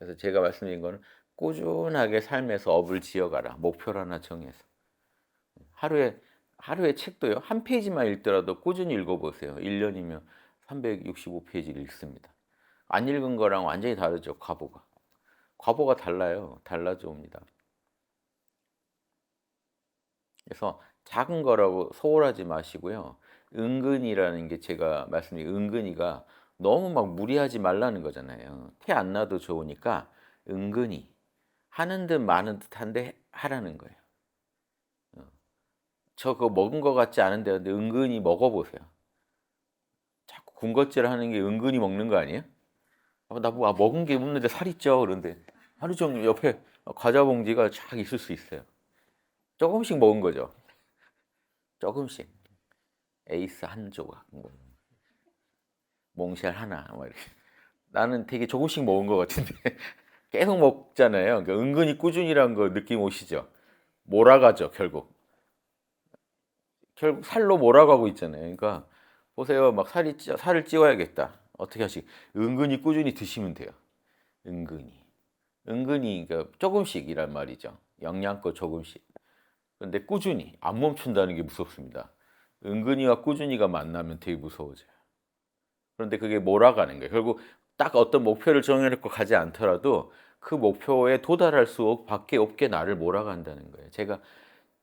그래서 제가 말씀드린 거는 꾸준하게 삶에서 업을 지어가라. 목표를 하나 정해서. 하루에 하루에 책도요. 한 페이지만 읽더라도 꾸준히 읽어보세요. 1년이면 365페이지를 읽습니다. 안 읽은 거랑 완전히 다르죠. 과보가. 과보가 달라요. 달라져 옵니다. 그래서 작은 거라고 소홀하지 마시고요. 은근이라는 게 제가 말씀드린 은근히가 너무 막 무리하지 말라는 거잖아요. 티 안 나도 좋으니까 은근히 하는 듯 마는 듯한데 하라는 거예요. 어. 저 그거 먹은 거 같지 않은데 근데 은근히 먹어보세요. 자꾸 군것질 하는 게 은근히 먹는 거 아니에요? 아, 나 뭐, 아, 먹은 게 없는데 살이 쪄 그런데 하루 종일 옆에 과자 봉지가 쫙 있을 수 있어요. 조금씩 먹은 거죠. 조금씩. 에이스 한 조각, 뭐. 몽쉘 하나, 뭐 이렇게. 나는 되게 조금씩 먹은 것 같은데 계속 먹잖아요. 그러니까 은근히 꾸준히란 거 느낌 오시죠? 몰아가죠, 결국. 결국 살로 몰아가고 있잖아요. 그러니까 보세요, 막 살이 찌, 살을 찌워야겠다. 어떻게 하시? 은근히 꾸준히 드시면 돼요. 은근히, 은근히 그러니까 조금씩이란 말이죠. 영양껏 조금씩. 근데 꾸준히 안 멈춘다는 게 무섭습니다. 은근히와 꾸준히가 만나면 되게 무서워져요. 그런데 그게 몰아가는 거예요. 결국 딱 어떤 목표를 정해놓고 가지 않더라도 그 목표에 도달할 수밖에 없게 나를 몰아간다는 거예요. 제가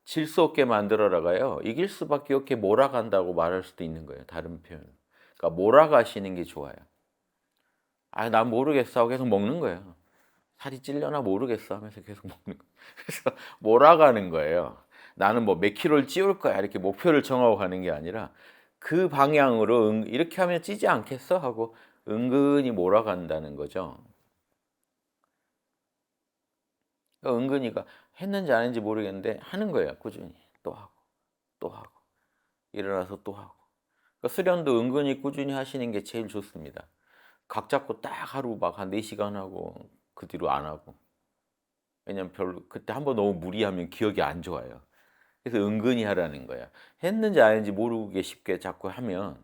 질 수 없게 만들어라가요. 이길 수밖에 없게 몰아간다고 말할 수도 있는 거예요. 다른 표현. 그러니까 몰아가시는 게 좋아요. 아, 난 모르겠어 하고 계속 먹는 거예요. 살이 찔려나 모르겠어 하면서 계속 먹는 거예요. 그래서 몰아가는 거예요. 나는 뭐 몇 킬로를 찌울 거야 이렇게 목표를 정하고 가는 게 아니라 그 방향으로 은- 이렇게 하면 찌지 않겠어 하고 은근히 몰아간다는 거죠. 그러니까 은근히가 했는지 안 했는지 모르겠는데 하는 거예요. 꾸준히 또 하고 또 하고 일어나서 또 하고. 그러니까 수련도 은근히 꾸준히 하시는 게 제일 좋습니다. 각 잡고 딱 하루 막 한 4시간 하고 그 뒤로 안 하고. 왜냐면 별로 그때 한번 너무 무리하면 기억이 안 좋아요. 그래서 은근히 하라는 거야. 했는지 안 했는지 모르게 쉽게 자꾸 하면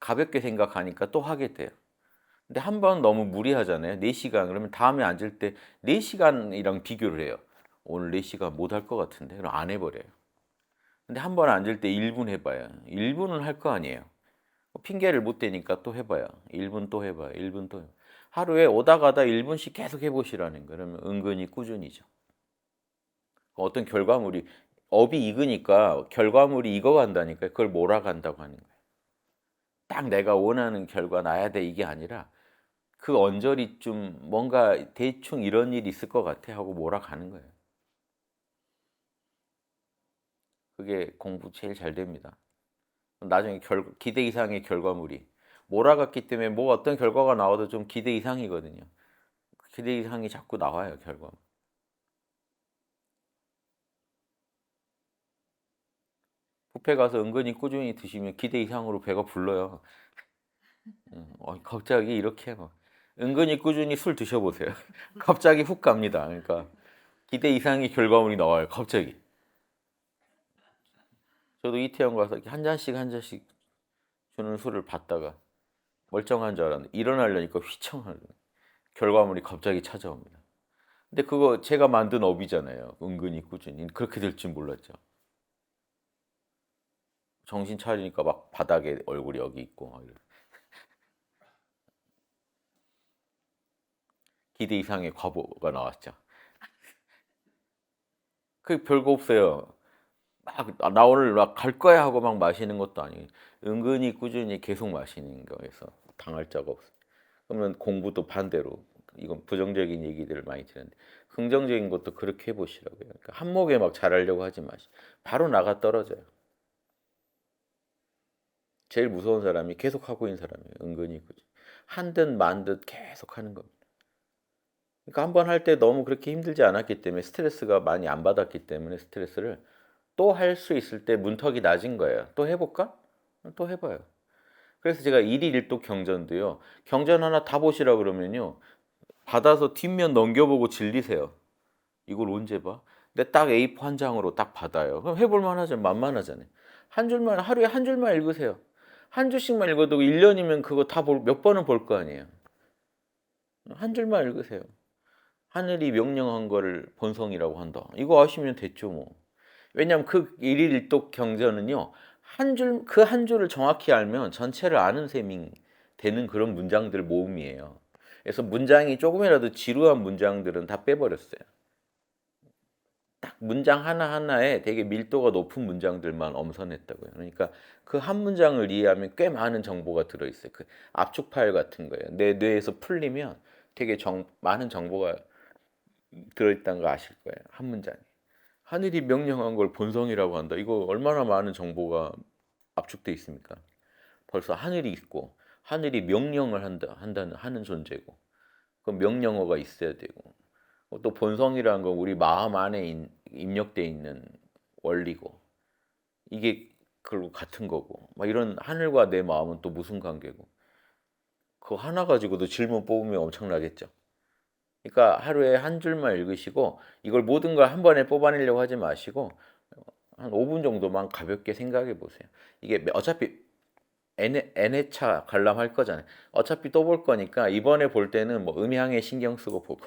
가볍게 생각하니까 또 하게 돼요. 근데 한 번 너무 무리하잖아요. 4시간 그러면 다음에 앉을 때 4시간이랑 비교를 해요. 오늘 4시간 못 할 것 같은데 그럼 안 해버려요. 근데 한 번 앉을 때 1분 해봐요. 1분은 할 거 아니에요. 뭐 핑계를 못 대니까 또 해봐요. 1분 또 해봐요. 1분 또 해봐요. 하루에 오다 가다 1분씩 계속 해보시라는 거예요. 그러면 은근히 꾸준히죠. 어떤 결과물이 업이 익으니까 결과물이 익어간다니까 그걸 몰아간다고 하는 거예요. 딱 내가 원하는 결과 나야 돼 이게 아니라 그 언저리 좀 뭔가 대충 이런 일이 있을 것 같아 하고 몰아가는 거예요. 그게 공부 제일 잘 됩니다. 나중에 결, 기대 이상의 결과물이 몰아갔기 때문에 뭐 어떤 결과가 나와도 좀 기대 이상이거든요. 그 기대 이상이 자꾸 나와요 결과. 뷔페 가서 은근히 꾸준히 드시면 기대 이상으로 배가 불러요. 음, 어, 갑자기 이렇게 막 은근히 꾸준히 술 드셔보세요. 갑자기 훅 갑니다. 그러니까 기대 이상의 결과물이 나와요. 갑자기. 저도 이태원 가서 한 잔씩 한 잔씩 주는 술을 받다가 멀쩡한 줄 알았는데 일어나려니까 휘청하는 결과물이 갑자기 찾아옵니다. 근데 그거 제가 만든 업이잖아요. 은근히 꾸준히 그렇게 될 줄 몰랐죠. 정신 차리니까 막 바닥에 얼굴이 여기 있고 막 이래. 기대 이상의 과보가 나왔죠. 그 별거 없어요. 막 나 오늘 막 갈 거야 하고 막 마시는 것도 아니고 은근히 꾸준히 계속 마시는 거에서 당할 자가 없어요. 그러면 공부도 반대로 이건 부정적인 얘기들을 많이 드는데 긍정적인 것도 그렇게 해보시라고요. 그러니까 한목에 막 잘하려고 하지 마시. 바로 나가 떨어져요. 제일 무서운 사람이 계속 하고 있는 사람이에요. 은근히 꾸준히 한 듯 만 듯 계속 하는 겁니다. 그러니까 한 번 할 때 너무 그렇게 힘들지 않았기 때문에 스트레스가 많이 안 받았기 때문에 스트레스를 또 할 수 있을 때 문턱이 낮은 거예요. 또 해볼까? 또 해봐요. 그래서 제가 일일일도 경전도요. 경전 하나 다 보시라 그러면요. 받아서 뒷면 넘겨보고 질리세요. 이걸 언제 봐? 근데 딱 A4 한 장으로 딱 받아요. 그럼 해볼 만 하죠. 만만하잖아요. 한 줄만 하루에 한 줄만 읽으세요. 한 줄씩만 읽어도 1년이면 그거 다 몇 번은 볼 거 아니에요. 한 줄만 읽으세요. 하늘이 명령한 거를 본성이라고 한다. 이거 아시면 됐죠, 뭐. 왜냐하면 그 일일일독 경전은요, 한 줄, 그 한 줄을 정확히 알면 전체를 아는 셈이 되는 그런 문장들 모음이에요. 그래서 문장이 조금이라도 지루한 문장들은 다 빼버렸어요. 딱 문장 하나하나에 되게 밀도가 높은 문장들만 엄선했다고요. 그러니까 그 한 문장을 이해하면 꽤 많은 정보가 들어있어요. 그 압축 파일 같은 거예요. 내 뇌에서 풀리면 되게 정, 많은 정보가 들어있다는 거 아실 거예요. 한 문장에. 하늘이 명령한 걸 본성이라고 한다. 이거 얼마나 많은 정보가 압축돼 있습니까? 벌써 하늘이 있고 하늘이 명령을 한다 한다는 하는 존재고 그 명령어가 있어야 되고 또 본성이라는 건 우리 마음 안에 인- 입력돼 있는 원리고 이게 그리고 같은 거고 막 이런 하늘과 내 마음은 또 무슨 관계고 그거 하나 가지고도 질문 뽑으면 엄청나겠죠. 그러니까 하루에 한 줄만 읽으시고 이걸 모든 걸 한 번에 뽑아내려고 하지 마시고 한 5분 정도만 가볍게 생각해 보세요. 이게 어차피 N, N회차 관람할 거잖아요. 어차피 또 볼 거니까 이번에 볼 때는 뭐 음향에 신경 쓰고 보고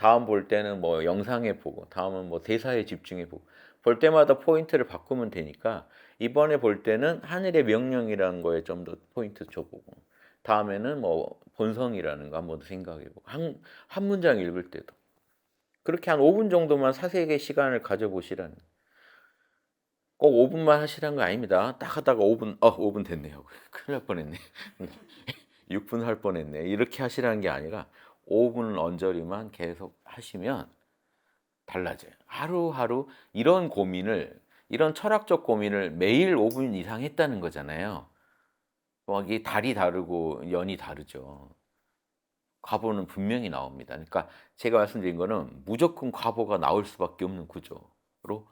다음 볼 때는 뭐 영상에 보고 다음은 뭐 대사에 집중해 보고 볼 때마다 포인트를 바꾸면 되니까 이번에 볼 때는 하늘의 명령이라는 거에 좀 더 포인트 줘보고 다음에는 뭐 본성이라는 거 한번 더 생각해보고 한, 한 문장 읽을 때도 그렇게 한 5분 정도만 사색의 시간을 가져보시라는 꼭 5분만 하시라는 거 아닙니다. 딱 하다가 5분, 어, 5분 됐네요. 큰일 날 뻔했네. 6분 할 뻔했네. 이렇게 하시라는 게 아니라 5분 언저리만 계속 하시면 달라져요. 하루하루 이런 고민을, 이런 철학적 고민을 매일 5분 이상 했다는 거잖아요. 뭐 이게 달이 다르고 연이 다르죠. 과보는 분명히 나옵니다. 그러니까 제가 말씀드린 거는 무조건 과보가 나올 수밖에 없는 구조로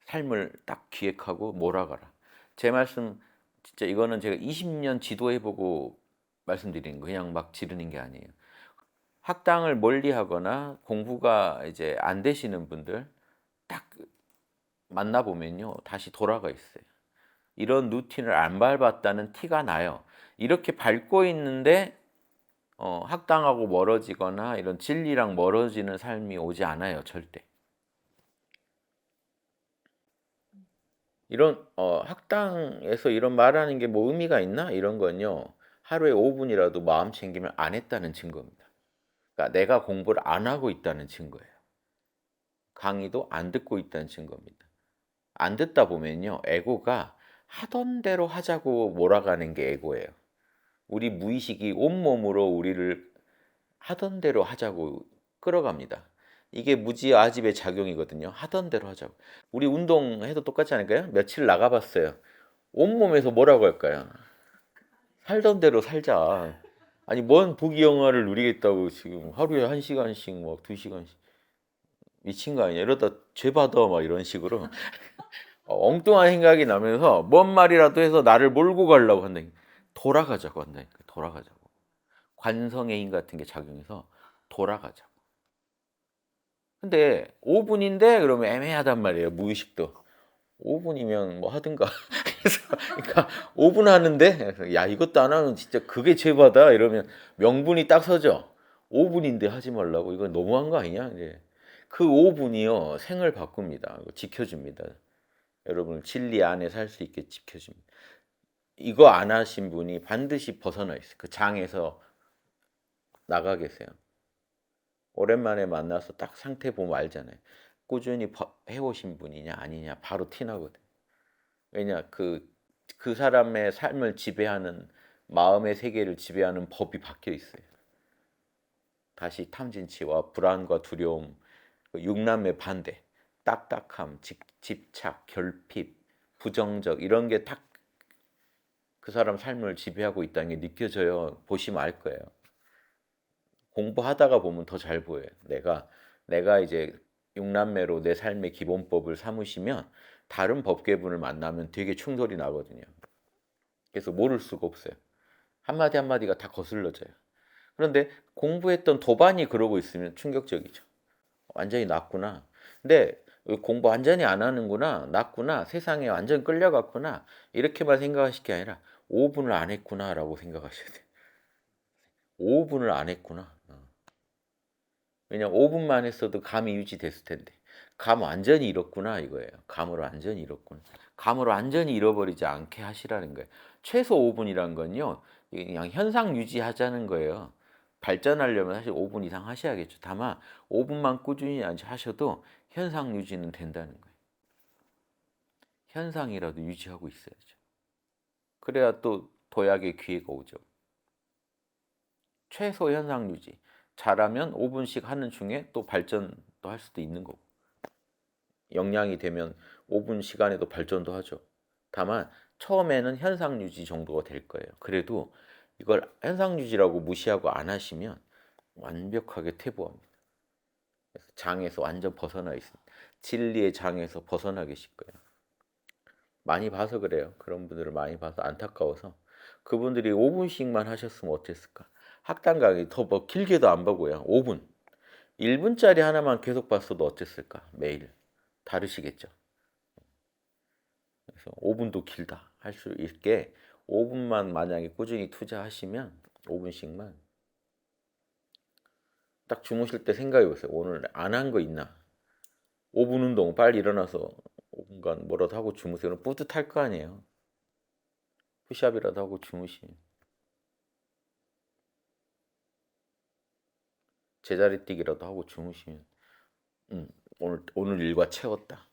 삶을 딱 기획하고 몰아가라. 제 말씀 진짜 이거는 제가 20년 지도해보고 말씀드리는 거 그냥 막 지르는 게 아니에요. 학당을 멀리하거나 공부가 이제 안 되시는 분들 딱 만나 보면요 다시 돌아가 있어요. 이런 루틴을 안 밟았다는 티가 나요. 이렇게 밟고 있는데 어, 학당하고 멀어지거나 이런 진리랑 멀어지는 삶이 오지 않아요 절대. 이런 어, 학당에서 이런 말하는 게 뭐 의미가 있나? 이런 건요. 하루에 5분이라도 마음 챙김을 안 했다는 증거입니다. 그러니까 내가 공부를 안 하고 있다는 증거예요. 강의도 안 듣고 있다는 증거입니다. 안 듣다 보면요. 에고가 하던 대로 하자고 몰아가는 게 에고예요. 우리 무의식이 온몸으로 우리를 하던 대로 하자고 끌어갑니다. 이게 무지 아집의 작용이거든요. 하던 대로 하자고. 우리 운동해도 똑같지 않을까요? 며칠 나가봤어요. 온몸에서 뭐라고 할까요? 살던 대로 살자. 아니 뭔 부귀 영화를 누리겠다고 지금 하루에 한 시간씩 막 두 시간씩 미친 거 아니야? 이러다 죄 받아 막 이런 식으로 어, 엉뚱한 생각이 나면서 뭔 말이라도 해서 나를 몰고 가려고 한다. 돌아가자고 한다니까. 돌아가자고. 관성의 힘 같은 게 작용해서 돌아가자고. 근데 5분인데 그러면 애매하단 말이에요. 무의식도. 5분이면 뭐 하든가. 그래서 그러니까 5분 하는데 야 이것도 안 하면 진짜 그게 죄받아 이러면 명분이 딱 서죠. 5분인데 하지 말라고 이건 너무한 거 아니냐? 이제 그 5분이요 생을 바꿉니다. 지켜줍니다. 여러분을 진리 안에 살 수 있게 지켜줍니다. 이거 안 하신 분이 반드시 벗어나 있어요. 그 장에서 나가 계세요. 오랜만에 만나서 딱 상태 보면 알잖아요. 꾸준히 버- 해오신 분이냐 아니냐 바로 티나거든. 왜냐 그그 사람의 삶을 지배하는 마음의 세계를 지배하는 법이 바뀌어 있어요. 다시 탐진치와 불안과 두려움, 그 육남의 반대, 딱딱함, 집, 집착, 결핍, 부정적 이런 게 딱 그 사람 삶을 지배하고 있다는 게 느껴져요. 보시면 알 거예요. 공부하다가 보면 더 잘 보여요. 내가 내가 이제 육남매로 내 삶의 기본법을 삼으시면 다른 법계분을 만나면 되게 충돌이 나거든요. 그래서 모를 수가 없어요. 한마디 한마디가 다 거슬러져요. 그런데 공부했던 도반이 그러고 있으면 충격적이죠. 완전히 낫구나. 근데 공부 완전히 안 하는구나, 낫구나, 세상에 완전 끌려갔구나 이렇게만 생각하실 게 아니라 5분을 안 했구나라고 생각하셔야 돼요. 5분을 안 했구나. 어. 왜냐면 5분만 했어도 감이 유지됐을 텐데. 감 완전히 잃었구나 이거예요. 감을 완전히 잃었구나. 감을 완전히 잃어버리지 않게 하시라는 거예요. 최소 5분이란 건요. 그냥 현상 유지하자는 거예요. 발전하려면 사실 5분 이상 하셔야겠죠. 다만 5분만 꾸준히 하셔도 현상 유지는 된다는 거예요. 현상이라도 유지하고 있어야죠. 그래야 또 도약의 기회가 오죠. 최소 현상 유지. 잘하면 5분씩 하는 중에 또 발전도 할 수도 있는 거고. 역량이 되면 5분 시간에도 발전도 하죠. 다만 처음에는 현상 유지 정도가 될 거예요. 그래도 이걸 현상 유지라고 무시하고 안 하시면 완벽하게 퇴보합니다. 장에서 완전 벗어나 있습니다. 진리의 장에서 벗어나 계실 거예요. 많이 봐서 그래요. 그런 분들을 많이 봐서 안타까워서 그분들이 5분씩만 하셨으면 어땠을까? 학당 강의 더 뭐 길게도 안 보고요. 5분. 1분짜리 하나만 계속 봤어도 어땠을까? 매일. 다르시겠죠. 그래서 5분도 길다 할 수 있게 5분만 만약에 꾸준히 투자하시면 5분씩만 딱 주무실 때 생각해 보세요. 오늘 안 한 거 있나? 5분 운동 빨리 일어나서 5분간 뭐라도 하고 주무세요. 뿌듯할 거 아니에요. 푸시업이라도 하고 주무시면. 제자리 뛰기라도 하고 주무시면 음, 오늘 오늘 일과 채웠다.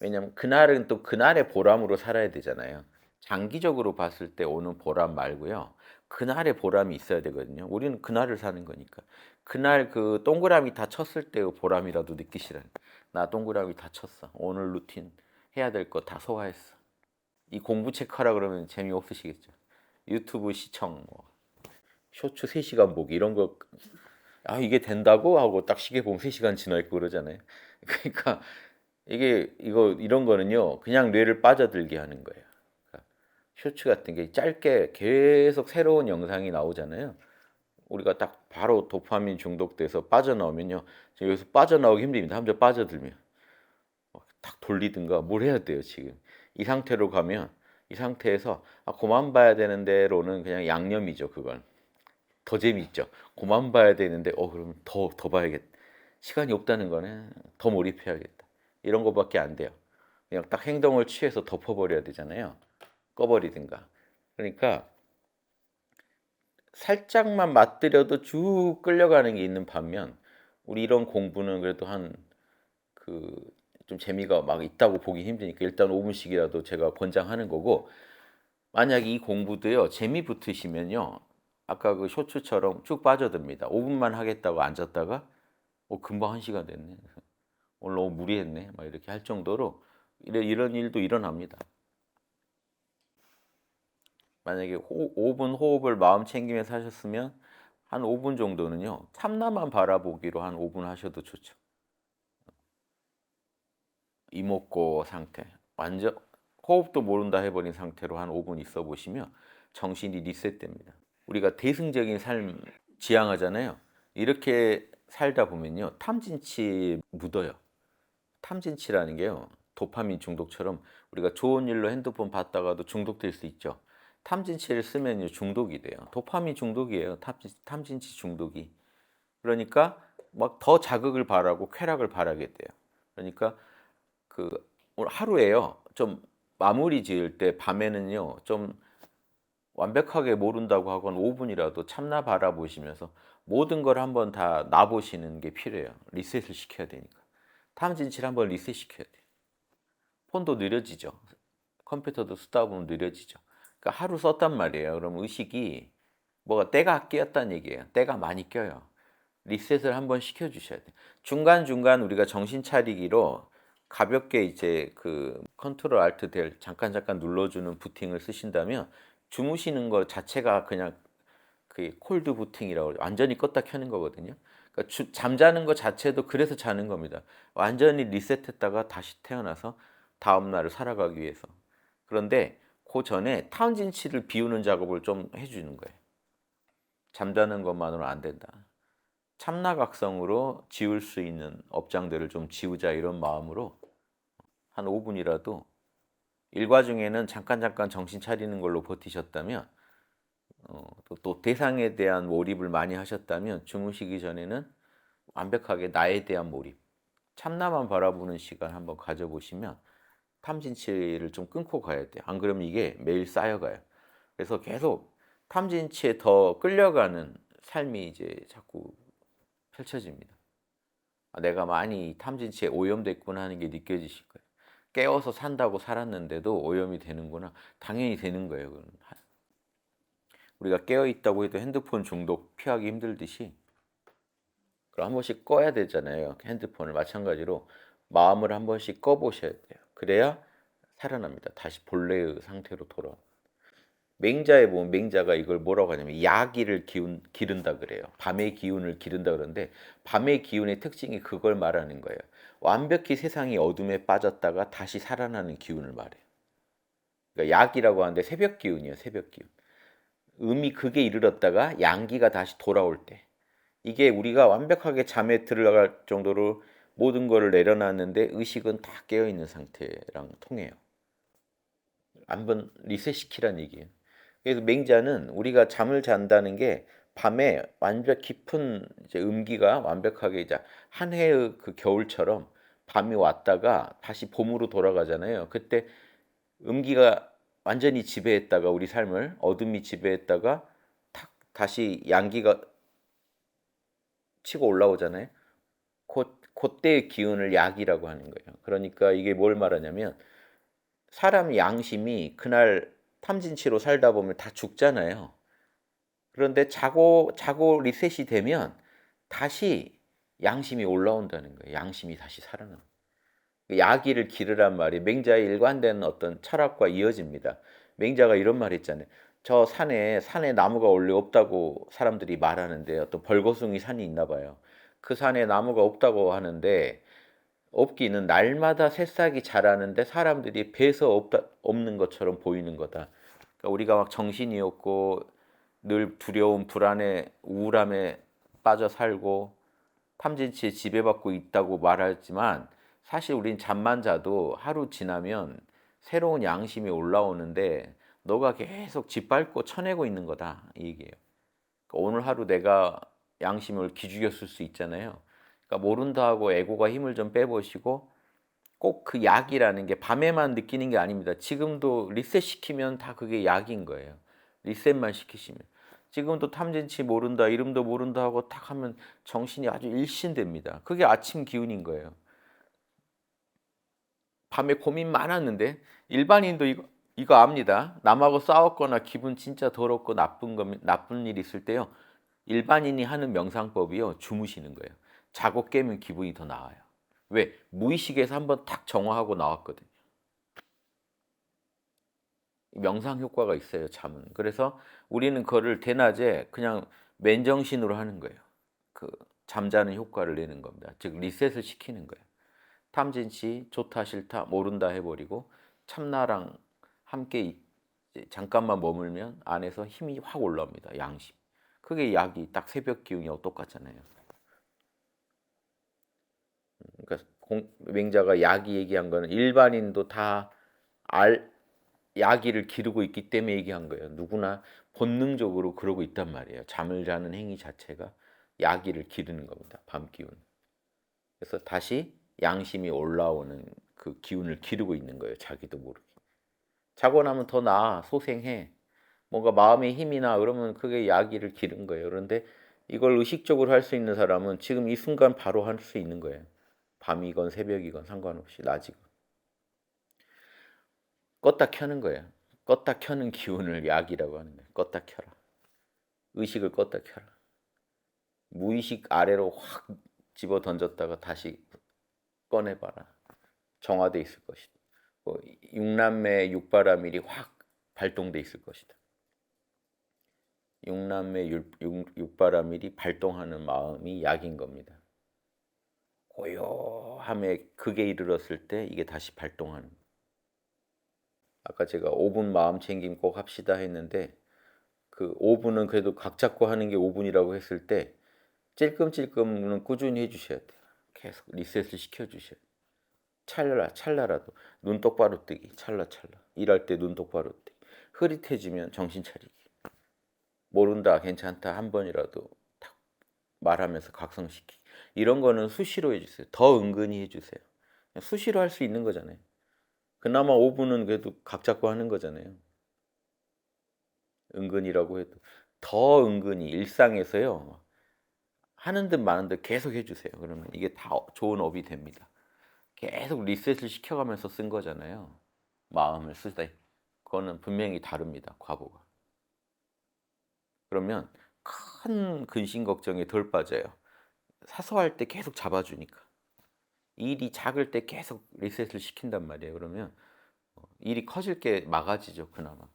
왜냐면 그날은 또 그날의 보람으로 살아야 되잖아요. 장기적으로 봤을 때 오는 보람 말고요. 그날의 보람이 있어야 되거든요. 우리는 그날을 사는 거니까. 그날 그 동그라미 다 쳤을 때의 보람이라도 느끼시라는. 나 동그라미 다 쳤어. 오늘 루틴 해야 될 거 다 소화했어. 이 공부 체크하라 그러면 재미없으시겠죠. 유튜브 시청 뭐 쇼츠 3시간 보기 이런 거 아, 이게 된다고 하고 딱 시계 보면 3시간 지나 있고 그러잖아요. 그러니까 이게 이거 이런 거는요. 그냥 뇌를 빠져들게 하는 거예요. 그러니까 쇼츠 같은 게 짧게 계속 새로운 영상이 나오잖아요. 우리가 딱 바로 도파민 중독돼서 빠져나오면요. 여기서 빠져나오기 힘듭니다. 한번 빠져들면 딱 돌리든가 뭘 해야 돼요, 지금. 이 상태로 가면 이 상태에서 아, 그만 봐야 되는데로는 그냥 양념이죠, 그건. 더 재미있죠. 그만 봐야 되는데 어 그러면 더더 봐야겠다. 시간이 없다는 거네. 더 몰입해야겠다. 이런 거밖에 안 돼요. 그냥 딱 행동을 취해서 덮어버려야 되잖아요. 꺼버리든가. 그러니까 살짝만 맛들여도 쭉 끌려가는 게 있는 반면 우리 이런 공부는 그래도 한 그 좀 재미가 막 있다고 보기 힘드니까 일단 5분씩이라도 제가 권장하는 거고 만약 이 공부도요 재미 붙으시면요 아까 그 쇼츠처럼 쭉 빠져듭니다. 5분만 하겠다고 앉았다가 어, 금방 한 시간 됐네. 오늘 너무 무리했네. 막 이렇게 할 정도로 이런 일도 일어납니다. 만약에 호, 5분 호흡을 마음 챙기면서 하셨으면 한 5분 정도는요. 참나만 바라보기로 한 5분 하셔도 좋죠. 이목고 상태. 완전 호흡도 모른다 해버린 상태로 한 5분 있어 보시면 정신이 리셋됩니다. 우리가 대승적인 삶 지향하잖아요. 이렇게 살다 보면요. 탐진치 묻어요. 탐진치라는 게요. 도파민 중독처럼 우리가 좋은 일로 핸드폰 봤다가도 중독될 수 있죠. 탐진치를 쓰면 중독이 돼요. 도파민 중독이에요. 탐진, 치 중독이. 그러니까 막 더 자극을 바라고 쾌락을 바라게 돼요. 그러니까 그 하루에요. 좀 마무리 지을 때 밤에는요. 좀 완벽하게 모른다고 하건 5분이라도 참나 바라보시면서 모든 걸 한번 다 놔보시는 게 필요해요. 리셋을 시켜야 되니까. 탐진치를 한번 리셋 시켜야 돼요. 폰도 느려지죠. 컴퓨터도 쓰다 보면 느려지죠. 그러니까 하루 썼단 말이에요. 그럼 의식이 뭐가 때가 끼었다는 얘기예요. 때가 많이 껴요. 리셋을 한번 시켜주셔야 돼요. 중간중간 우리가 정신 차리기로 가볍게 이제 그 컨트롤 알트 델 잠깐 잠깐 눌러주는 부팅을 쓰신다면 주무시는 것 자체가 그냥 그 콜드 부팅이라고 완전히 껐다 켜는 거거든요. 그러니까 주, 잠자는 것 자체도 그래서 자는 겁니다. 완전히 리셋했다가 다시 태어나서 다음 날을 살아가기 위해서. 그런데 그 전에 타운진 치를 비우는 작업을 좀 해주는 거예요. 잠자는 것만으로 안 된다. 참나각성으로 지울 수 있는 업장들을 좀 지우자 이런 마음으로 한 5분이라도 일과 중에는 잠깐 잠깐 정신 차리는 걸로 버티셨다면 어, 또, 또 대상에 대한 몰입을 많이 하셨다면 주무시기 전에는 완벽하게 나에 대한 몰입, 참나만 바라보는 시간 한번 가져보시면 탐진치를 좀 끊고 가야 돼요. 안 그러면 이게 매일 쌓여가요. 그래서 계속 탐진치에 더 끌려가는 삶이 이제 자꾸 펼쳐집니다. 아, 내가 많이 탐진치에 오염됐구나 하는 게 느껴지실 거예요. 깨워서 산다고 살았는데도 오염이 되는구나. 당연히 되는 거예요. 그건. 우리가 깨어 있다고 해도 핸드폰 중독 피하기 힘들듯이 그럼 한 번씩 꺼야 되잖아요. 핸드폰을 마찬가지로 마음을 한 번씩 꺼 보셔야 돼요. 그래야 살아납니다. 다시 본래의 상태로 돌아. 맹자에 보면 맹자가 이걸 뭐라고 하냐면 야기를 기운, 기른다 그래요. 밤의 기운을 기른다 그러는데 밤의 기운의 특징이 그걸 말하는 거예요. 완벽히 세상이 어둠에 빠졌다가 다시 살아나는 기운을 말해요. 그러니까 약이라고 하는데 새벽 기운이에요. 새벽 기운. 음이 극에 이르렀다가 양기가 다시 돌아올 때 이게 우리가 완벽하게 잠에 들어갈 정도로 모든 것을 내려놨는데 의식은 다 깨어 있는 상태랑 통해요. 한번 리셋시키란 얘기예요. 그래서 맹자는 우리가 잠을 잔다는 게 밤에 완벽 깊은 이제 음기가 완벽하게 이제 한 해의 그 겨울처럼 밤이 왔다가 다시 봄으로 돌아가잖아요. 그때 음기가 완전히 지배했다가 우리 삶을 어둠이 지배했다가 탁 다시 양기가 치고 올라오잖아요. 곧 그때의 기운을 약이라고 하는 거예요. 그러니까 이게 뭘 말하냐면 사람 양심이 그날 탐진치로 살다 보면 다 죽잖아요. 그런데 자고 자고 리셋이 되면 다시 양심이 올라온다는 거예요. 양심이 다시 살아나. 야기를 기르란 말이 맹자의 일관된 어떤 철학과 이어집니다. 맹자가 이런 말 했잖아요. 저 산에 산에 나무가 원래 없다고 사람들이 말하는데 어떤 벌거숭이 산이 있나 봐요. 그 산에 나무가 없다고 하는데 없기는 날마다 새싹이 자라는데 사람들이 배서 없다, 없는 것처럼 보이는 거다. 그러니까 우리가 막 정신이 없고 늘 두려움, 불안에, 우울함에 빠져 살고 탐진치에 지배받고 있다고 말하지만 사실 우린 잠만 자도 하루 지나면 새로운 양심이 올라오는데 너가 계속 짓밟고 쳐내고 있는 거다 이 얘기예요. 그러니까 오늘 하루 내가 양심을 기죽였을 수 있잖아요. 그러니까 모른다 하고 에고가 힘을 좀 빼보시고 꼭 그 약이라는 게 밤에만 느끼는 게 아닙니다. 지금도 리셋 시키면 다 그게 약인 거예요. 리셋만 시키시면. 지금도 탐진치 모른다, 이름도 모른다 하고 딱 하면 정신이 아주 일신됩니다. 그게 아침 기운인 거예요. 밤에 고민 많았는데 일반인도 이거 이거 압니다. 남하고 싸웠거나 기분 진짜 더럽고 나쁜 거 나쁜 일 있을 때요. 일반인이 하는 명상법이요. 주무시는 거예요. 자고 깨면 기분이 더 나아요. 왜? 무의식에서 한번 탁 정화하고 나왔거든요. 명상 효과가 있어요, 잠은. 그래서 우리는 그거를 대낮에 그냥 맨정신으로 하는 거예요. 그 잠자는 효과를 내는 겁니다. 즉 리셋을 시키는 거예요. 탐진치 좋다 싫다 모른다 해버리고 참나랑 함께 잠깐만 머물면 안에서 힘이 확 올라옵니다. 양심. 그게 약이 딱 새벽 기운이하고 똑같잖아요. 그러니까 공, 맹자가 약이 얘기한 거는 일반인도 다 알, 야기를 기르고 있기 때문에 얘기한 거예요. 누구나 본능적으로 그러고 있단 말이에요. 잠을 자는 행위 자체가 야기를 기르는 겁니다. 밤 기운. 그래서 다시 양심이 올라오는 그 기운을 기르고 있는 거예요. 자기도 모르게. 자고 나면 더 나아 소생해. 뭔가 마음의 힘이나 그러면 그게 야기를 기른 거예요. 그런데 이걸 의식적으로 할 수 있는 사람은 지금 이 순간 바로 할 수 있는 거예요. 밤이건 새벽이건 상관없이 낮이건. 껐다 켜는 거예요. 껐다 켜는 기운을 약이라고 하는 거예요. 껐다 켜라. 의식을 껐다 켜라. 무의식 아래로 확 집어 던졌다가 다시 꺼내봐라. 정화돼 있을 것이다. 뭐 육남매 육바라밀이 확 발동돼 있을 것이다. 육남매 육, 육, 바라밀이 발동하는 마음이 약인 겁니다. 고요함에 극에 이르렀을 때 이게 다시 발동하는 아까 제가 5분 마음 챙김 꼭 합시다 했는데 그 5분은 그래도 각 잡고 하는 게 5분이라고 했을 때 찔끔찔끔은 꾸준히 해주셔야 돼요. 계속 리셋을 시켜주셔야 돼요. 찰나 찰나라도 눈 똑바로 뜨기 찰나 찰나 일할 때 눈 똑바로 뜨기 흐릿해지면 정신 차리기 모른다, 괜찮다 한 번이라도 탁 말하면서 각성시키. 이런 거는 수시로 해주세요. 더 은근히 해주세요. 수시로 할 수 있는 거잖아요. 그나마 5분은 그래도 각 잡고 하는 거잖아요. 은근이라고 해도 더 은근히 일상에서요. 하는 듯 마는 듯 계속 해주세요. 그러면 이게 다 좋은 업이 됩니다. 계속 리셋을 시켜가면서 쓴 거잖아요. 마음을 쓰다. 그거는 분명히 다릅니다. 과보가. 그러면 큰 근심 걱정에 덜 빠져요. 사소할 때 계속 잡아주니까. 일이 작을 때 계속 리셋을 시킨단 말이에요. 그러면 어, 일이 커질 게 막아지죠. 그나마.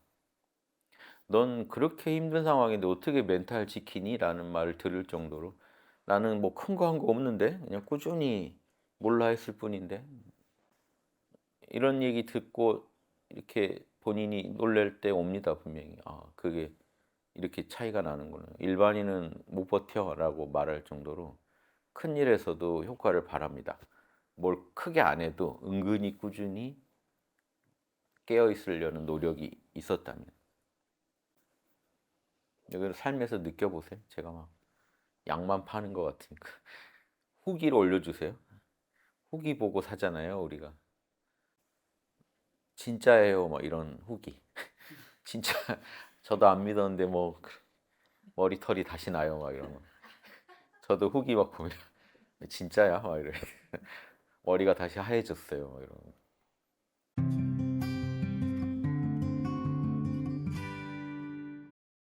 넌 그렇게 힘든 상황인데 어떻게 멘탈 지키니? 라는 말을 들을 정도로 나는 뭐 큰 거한거 없는데 그냥 꾸준히 몰라 했을 뿐인데 이런 얘기 듣고 이렇게 본인이 놀랄 때 옵니다 분명히 아 그게 이렇게 차이가 나는구나 일반인은 못 버텨라고 말할 정도로 큰 일에서도 효과를 바랍니다 뭘 크게 안 해도 은근히 꾸준히 깨어 있으려는 노력이 있었다면. 여기를 삶에서 느껴보세요. 제가 막 약만 파는 것 같으니까 후기를 올려주세요. 후기 보고 사잖아요 우리가. 진짜예요 막 이런 후기. 진짜 저도 안 믿었는데 뭐 머리털이 다시 나요 막 이런 거 저도 후기 막 보면 진짜야 막 이래 머리가 다시 하얘졌어요 막 이런 거.